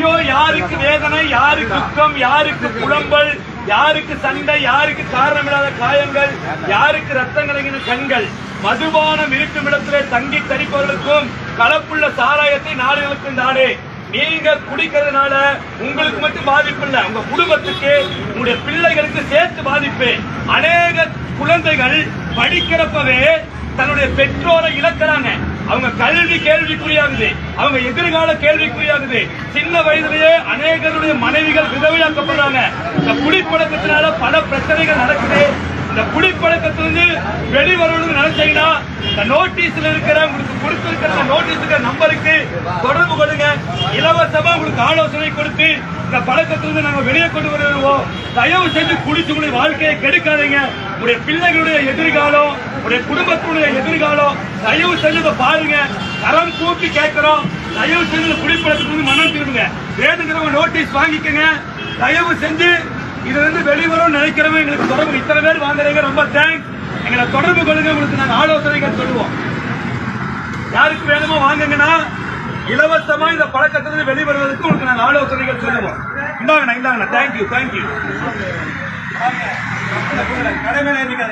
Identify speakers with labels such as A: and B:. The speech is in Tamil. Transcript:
A: ஐயோ யாருக்கு வேதனை யாருக்கு துக்கம் யாருக்கு புலம்பல் யாருக்கு சண்டை யாருக்கு காரணமில்லாத காயங்கள் யாருக்கு ரத்தம் கலங்கின கண்கள். மதுபானம் இருக்கும் இடத்திலே தங்கி தரிப்பவர்களுக்கும் கலப்புள்ள சாராயத்தை நாடுகளுக்கும் நாடு நீங்க குடிக்கிறதுனால உங்களுக்கு மட்டும் பாதிப்பு இல்ல உங்க குடும்பத்துக்கு உங்களுடைய பிள்ளைகளுக்கு சேர்த்து பாதிப்பு. அநேக குழந்தைகள் படிக்கிறப்பவே தன்னுடைய பெற்றோரை இழக்கிறாங்க. அவங்க கல்வி கேள்விக்குறியாகுது. அவங்க எதிர்கால கேள்விக்குறியாகுது. சின்ன வயதிலேயே அநேகருடைய மனைவிகள் விதவையாக்கப்படுறாங்க. இந்த குடிப்பழக்கத்தினால பல பிரச்சனைகள் நடக்குது. இந்த குடிப்பழக்கத்திலிருந்து வெளிவரணும்னு நினைச்சீங்கன்னா இந்த நோட்டீஸ்ல இருக்கிற உங்களுக்கு கொடுத்திருக்கிற நோட்டீஸ் நம்பருக்கு தொடர்பு உங்களுக்கு ஆலோசனை கொடுத்து இந்த பழக்கத்திலிருந்து நாங்க வெளியே கொண்டு வருவோம். தயவு செஞ்சு குடிச்சு உங்களுடைய வாழ்க்கையை கெடுக்காதீங்க. உடைய பிள்ளைகளுடைய எதிர்காலம் உடைய குடும்பத்தினுடைய எதிர்காலம் தயவு செஞ்சு இதை பாருங்க. தரம் கூப்பி கேட்கிறோம். தயவு செஞ்சு இந்த குடிப்பழக்கத்திலிருந்து மனம் திரும்புங்க. வேணுங்கிறவங்க நோட்டீஸ் வாங்கிக்கங்க. தயவு செஞ்சு இதுல இருந்து வெளிவரும் நினைக்கிறவங்க எங்களுக்கு தொடர்பு. இத்தனை பேர் வாங்குறீங்க ரொம்ப தேங்க்ஸ் எங்களை தொடர்பு கொள்ளுங்க. உங்களுக்கு நாங்கள் ஆலோசனைகள் சொல்லுவோம். யாருக்கு வேணுமோ வாங்குங்கன்னா இலவசமா இந்த பழக்கத்திலிருந்து வெளிவருவதற்கு உங்களுக்கு நாங்க ஆலோசனைகள் சொல்லுவோம். இந்தாங்கண்ணா. இந்தாங்கண்ணா தேங்க்யூ தேங்க்யூ கடமையில இருக்காது